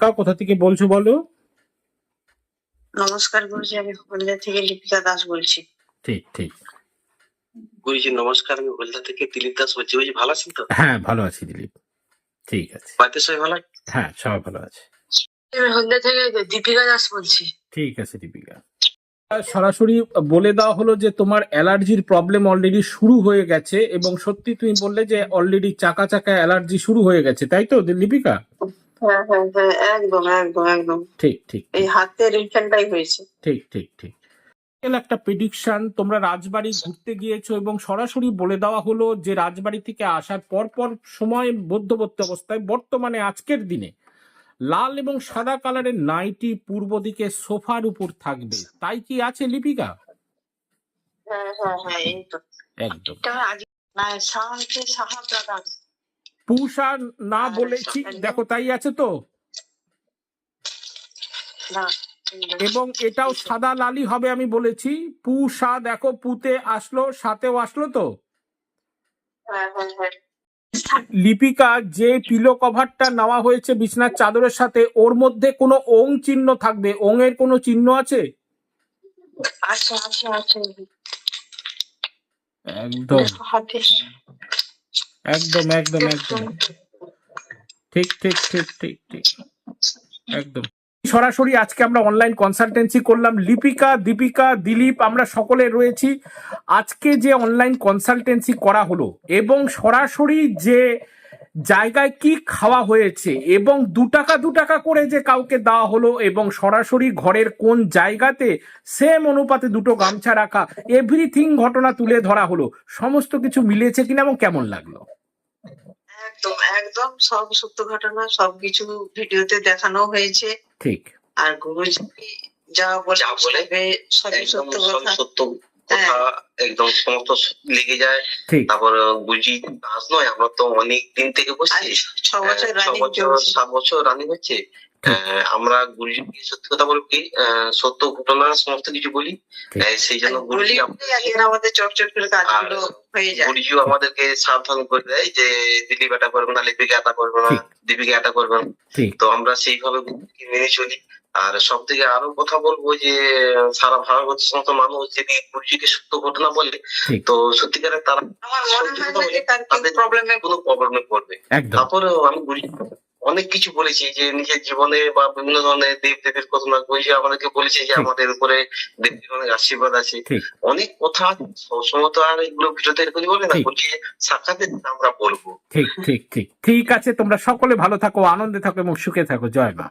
কা কোথা থেকে বলছো বলো? নমস্কার গুরুজি আমি হলদিয়া থেকে লিপিকা দাস বলছি। ঠিক ঠিক। গুরুজি নমস্কার আমি হলদা থেকে দিলীপ দাস বলছি। গুরুজি ভালো আছেন তো? হ্যাঁ ভালো আছি দিলীপ। ঠিক আছে। বাড়িতে সবাই ভালো? হ্যাঁ সবাই ভালো আছে। আমি হলদিয়া থেকে দীপিকা দাস বলছি। ঠিক আছে দীপিকা। সরাসরি বলে দেওয়া হলো যে তোমার অ্যালার্জির প্রবলেম অলরেডি শুরু হয়ে গেছে এবং সত্যি তুমি বললে যে অলরেডি চাকা চাকা অ্যালার্জি শুরু হয়ে গেছে। তাই তো দীপিকা? হ্যাঁ হ্যাঁ হ্যাঁ একদম একদম একদম। ঠিক ঠিক এই হাতের ইনফেন্টটাই হয়েছে। ঠিক ঠিক ঠিক। একটা প্রেডিকশন তোমরা রাজবাড়ি ঘুরতে গিয়েছো এবং সরাসরি বলে দেওয়া হলো যে রাজবাড়ি থেকে আসার পর পর সময় মধ্যবর্তী অবস্থায় বর্তমানে আজকের দিনে লাল এবং সাদা কালারের নাইটি পূর্ব দিকে সোফার উপর থাকবে। তাই কি আছে লিপিকা? হ্যাঁ হ্যাঁ হ্যাঁ একদম। সাহায্যে পুষা না বলেছি দেখো তাই আছে তো। এবং এটাও সাদা লালি হবে আমি বলেছি। পুষা দেখো পুতে আসলো সাথেও আসলো তো। হ্যাঁ হ্যাঁ হ্যাঁ। লিপিকা যে পিলো কভারটা নেওয়া হয়েছে বিছনার চাদরের সাথে ওর মধ্যে কোনো ওং চিহ্ন থাকবে? ওং এর কোনো চিহ্ন আছে? একদম। একদম একদম একদম। ঠিক ঠিক ঠিক ঠিক ঠিক। একদম। সরাসরি আজকে আমরা অনলাইন কনসালটেন্সি করলাম। লিপিকা, দীপিকা, দিলীপ, আমরা সকলে রয়েছি। আজকে যে অনলাইন কনসালটেন্সি করা হলো এবং সরাসরি যে জায়গায় কি খাওয়া হয়েছে এবং দু টাকা দু টাকা করে যে কাউকে দেওয়া হলো এবং সরাসরি ঘরের কোন জায়গাতে সেম অনুপাতে দুটো গামছা রাখা এভরিথিং ঘটনা তুলে ধরা হলো, সমস্ত কিছু মিলেছে কিনা এবং কেমন লাগল? একদম একদম সব সত্য ঘটনা সবকিছু ভিডিওতে দেখানো হয়েছে। ঠিক। আর গুরুজি যা বলে সবই সত্য কথা। সত্য কথা একদম সমস্ত লেগে যায়। তারপর বুঝি কাজ নয় আমরা তো অনেক দিন থেকে বসছি। ছ বছর বছর সাত বছর রানিং হচ্ছে। আমরা গুরুজিকে সত্যি কথা বলব কি আহ, সত্য ঘটনা সমস্ত কিছু বলি সেই জন্য গুরুজি আমাদের চটচট করে কাজগুলো হয়ে যায়। আমাদেরকে সাবধান করে দেয় যে দিলীপ এটা করবে না লিপিকা এটা করবে না। দীপিকা এটা করবে না। তো আমরা সেইভাবে গুরুজিকে মেনে চলি। আর সব থেকে আরও কথা বলব যে সারা ভারতবর্ষের সমস্ত মানুষ যদি গুরুজিকে সত্য ঘটনা বলে তো সত্যিকারে তারা তাদের প্রবলেমে কোনো প্রবলেমে পড়বে। তারপরেও আমি গুরুজি অনেক কিছু বলেছি যে নিজের জীবনে বা বিভিন্ন ধরনের দেব দেবীর ঘটনা বলছি আমাদেরকে বলেছে যে আমাদের উপরে দেবদের অনেক আশীর্বাদ আছে। অনেক কথা সবসময় তো আর এগুলো ভিডিওতে এরকম বলে না বলছি সাক্ষাতে আমরা বলব। ঠিক ঠিক ঠিক। ঠিক আছে তোমরা সকলে ভালো থাকো আনন্দে থাকো এবং সুখে থাকো। জয় মা।